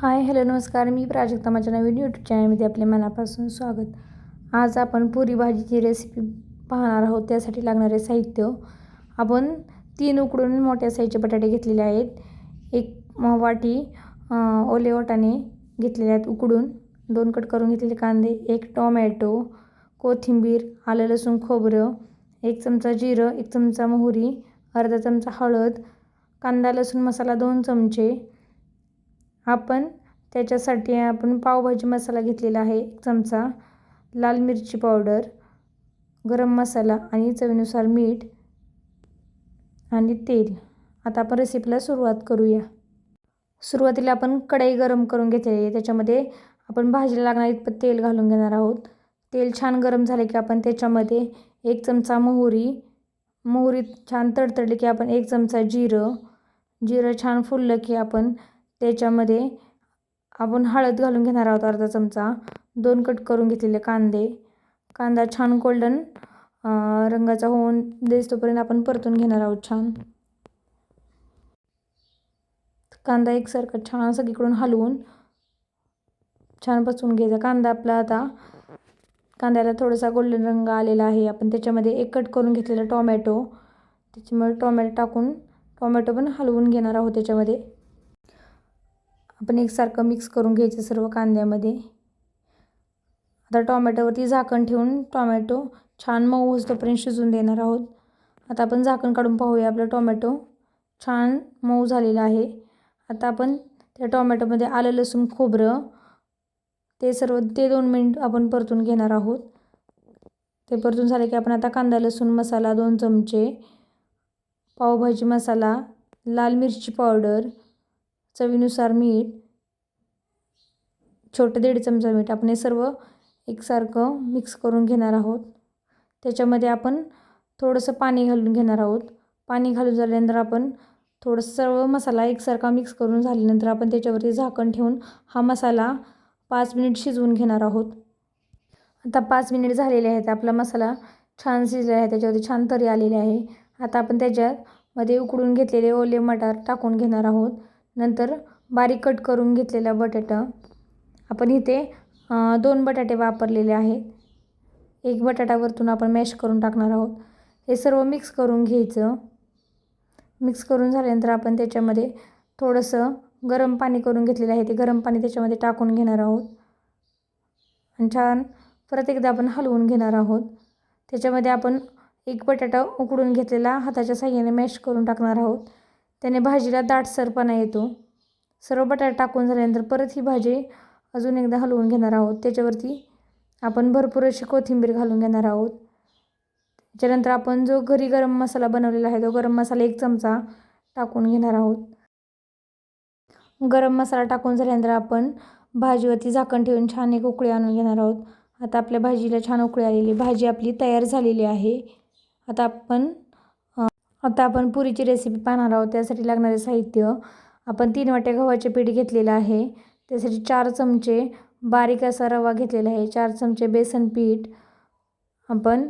Hi hello नमस्कार. मी प्राजक्ता. माझ्या नवीन YouTube चॅनलमध्ये आपले मनापासून स्वागत. आज आपण पुरी भाजीची रेसिपी पाहणार आहोत. त्यासाठी लागणारे साहित्य. आपण तीन उकडून मोठ्या साईजचे बटाटे घेतलेले आहेत. एक वाटी ओले वाटाणे घेतलेले आहेत उकडून. दोन कट करून घेतलेले कांदे एक टोमॅटो कोथिंबीर आलं लसूण खोबरं एक चमचा जिरं एक चमचा मोहरी अर्धा चमचा हळद कांदा लसूण मसाला दोन चमचे आपण त्याच्यासाठी आपण पावभाजी मसाला घेतलेला आहे. एक चमचा लाल मिरची पावडर गरम मसाला आणि चवीनुसार मीठ आणि तेल. आता आपण रेसिपीला सुरुवात करूया. सुरुवातीला आपण कढई गरम करून घेतलेली आहे. त्याच्यामध्ये आपण भाजीला लागणार इतपत तेल घालून घेणार आहोत. तेल छान गरम झाले की आपण त्याच्यामध्ये एक चमचा मोहरी मोहरी छान तडतडली की आपण एक चमचा जिरं. जिरं छान फुललं की आपण त्याच्यामध्ये आपण हळद घालून घेणार आहोत अर्धा चमचा. दोन कट करून घेतलेले कांदे. कांदा छान गोल्डन रंगाचा होऊन दिसतोपर्यंत आपण परतून घेणार आहोत छान. कांदा एकसारखा छान सगळीकडून हलवून छान पचवून घ्यायचा. कांदा आपला आता कांद्याला थोडासा गोल्डन रंग आलेला आहे. आपण त्याच्यामध्ये एक कट करून घेतलेला टॉमॅटो. त्याच्यामुळे टॉमॅटो टाकून टॉमॅटो पण हलवून घेणार आहोत त्याच्यामध्ये. आपण एकसारखं मिक्स करून घ्यायचं सर्व कांद्यामध्ये. आता टॉमॅटोवरती झाकण ठेवून टॉमॅटो छान मऊ होतोपर्यंत शिजून देणार आहोत. आता आपण झाकण काढून पाहूया आपलं टॉमॅटो छान मऊ झालेलं आहे. आता आपण त्या टॉमॅटोमध्ये आलं लसूण खोबरं ते सर्व ते दोन मिनिट आपण परतून घेणार आहोत. ते परतून झाले की आपण आता कांदा लसूण मसाला दोन चमचे पावभाजी मसाला लाल मिरची पावडर चवीनुसार मीठ छोटं दीड चमचा मीठ आपण हे सर्व एकसारखं मिक्स करून घेणार आहोत. त्याच्यामध्ये आपण थोडंसं पाणी घालून घेणार आहोत. पाणी घालून झाल्यानंतर आपण थोडंसं सर्व मसाला एकसारखा मिक्स करून झाल्यानंतर आपण त्याच्यावरती झाकण ठेवून हा मसाला पाच मिनिट शिजवून घेणार आहोत. आता पाच मिनिट झालेले आहेत. आपला मसाला छान शिजला आहे. त्याच्यावरती छान तरी आलेले आहे. आता आपण त्याच्यामध्ये उकडून घेतलेले ओले मटार टाकून घेणार आहोत. नंतर बारीक कट करून घेतलेला बटाटा. आपण इथे दोन बटाटे वापरलेले आहेत. एक बटाटा वरतून आपण मॅश करून टाकणार आहोत. हे सर्व मिक्स करून घ्यायचं. मिक्स करून झाल्यानंतर आपण त्याच्यामध्ये थोडंसं गरम पाणी करून घेतलेलं आहे. ते गरम पाणी त्याच्यामध्ये टाकून घेणार आहोत. आणि छान परत एकदा आपण हलवून घेणार आहोत. त्याच्यामध्ये आपण एक बटाटा उकडून घेतलेला हाताच्या साह्याने मॅश करून टाकणार आहोत. त्याने भाजीला दाटसरपणा येतो. सर्व बटाटा टाकून झाल्यानंतर परत ही भाजी अजून एकदा हलवून घेणार आहोत. त्याच्यावरती आपण भरपूर अशी कोथिंबीर घालून घेणार आहोत. त्याच्यानंतर आपण जो घरी गरम मसाला बनवलेला आहे तो गरम मसाला एक चमचा टाकून घेणार आहोत. गरम मसाला टाकून झाल्यानंतर आपण भाजीवरती झाकण ठेवून छान एक उकळी आणून घेणार आहोत. आता आपल्या भाजीला छान उकळी आलेली भाजी आपली तयार झालेली आहे. आता आपण आता आपण पुरीची रेसिपी पाहणार आहोत. त्यासाठी लागणारे साहित्य आपण तीन वाट्या गव्हाचे पीठ घेतलेलं आहे. त्यासाठी चार चमचे बारीक असा रवा घेतलेला आहे. चार चमचे बेसन पीठ आपण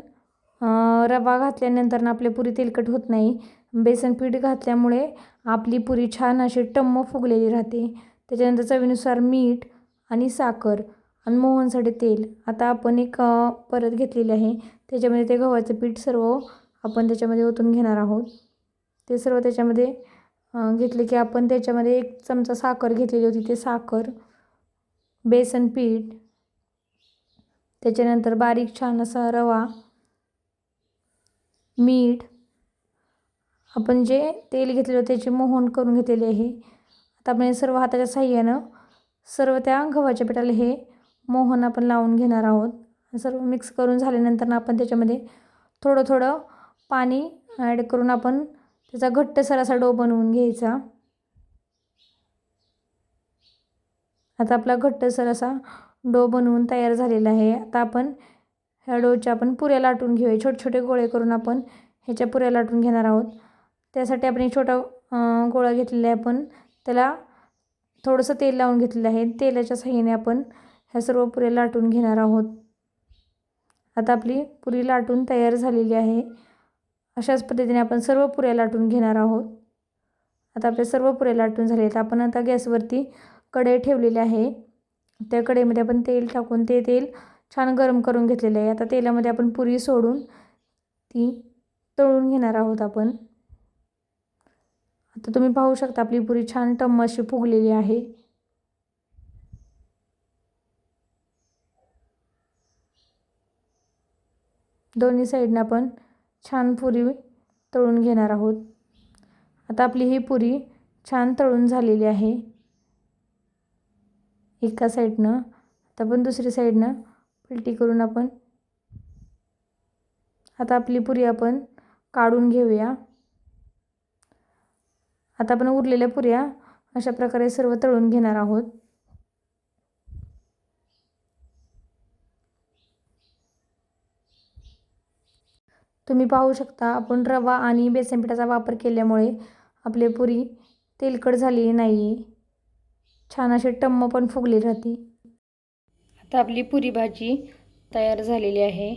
रवा घातल्यानंतर आपले पुरी तेलकट होत नाही. बेसन पीठ घातल्यामुळे आपली पुरी छान अशी टम्म फुगलेली राहते. त्याच्यानंतर चवीनुसार मीठ आणि साखर आणि मोहनसाठी तेल. आता आपण एक परत घेतलेली आहे. त्याच्यामध्ये ते गव्हाचं पीठ सर्व आपण त्याच्यामध्ये ओतून घेणार आहोत. ते सर्व त्याच्यामध्ये घेतले की आपण त्याच्यामध्ये एक चमचा साखर घेतलेली होती ते साखर बेसन पीठ त्याच्यानंतर बारीक छान असा रवा मीठ आपण जे तेल घेतलेलं त्याचे मोहन करून घेतलेले आहे. आता आपण सर्व हाताच्या साह्यानं सर्व त्या गव्हाच्या पिठाला हे मोहन आपण लावून घेणार आहोत. सर्व मिक्स करून झाल्यानंतर आपण त्याच्यामध्ये थोडं थोडं पाणी ॲड करून आपण त्याचा घट्टसर असा डो बनवून घ्यायचा. आता आपला घट्टसर असा डो बनवून तयार झालेला आहे. आता आपण ह्या डोच्या आपण पुऱ्या लाटून घेऊया. छोटे छोटे गोळे करून आपण ह्याच्या पुऱ्या लाटून घेणार आहोत. त्यासाठी आपण एक छोटा गोळा घेतलेला आहे आपण. त्याला थोडंसं तेल लावून घेतलेलं आहे. तेलाच्या साह्याने आपण ह्या सर्व पुऱ्या लाटून घेणार आहोत. आता आपली पुरी लाटून तयार झालेली आहे. अशाच पद्धतीने आपण सर्व पुऱ्या लाटून घेणार आहोत. आता आपल्या सर्व पुऱ्या लाटून झाले आहेत. आपण आता गॅसवरती कढई ठेवलेली आहे. त्या कढईमध्ये आपण तेल टाकून ते तेल छान गरम करून घेतलेलं आहे. आता तेलामध्ये आपण पुरी सोडून ती तळून घेणार आहोत आपण. आता तुम्ही पाहू शकता आपली पुरी छान टम्म अशी फुगलेली आहे. दोन्ही साईडनं आपण छान पुरी तळून घेणार आहोत. आता आपली ही पुरी छान तळून झालेली आहे. एका साईडनं आता आपण दुसरी साईडनं पलटी करून आपण आता आपली पुरी आपण काढून घेऊया. आता आपण उरलेल्या पुऱ्या अशा प्रकारे सर्व तळून घेणार आहोत. तुम्ही पाहू शकता आपण रवा आणि बेसन पिठाचा वापर केल्यामुळे आपली पुरी तेलकट झालेली नाही. आहे छान असे टम्म पण फुगली राहते. आता आपली पुरी भाजी तयार झालेली आहे.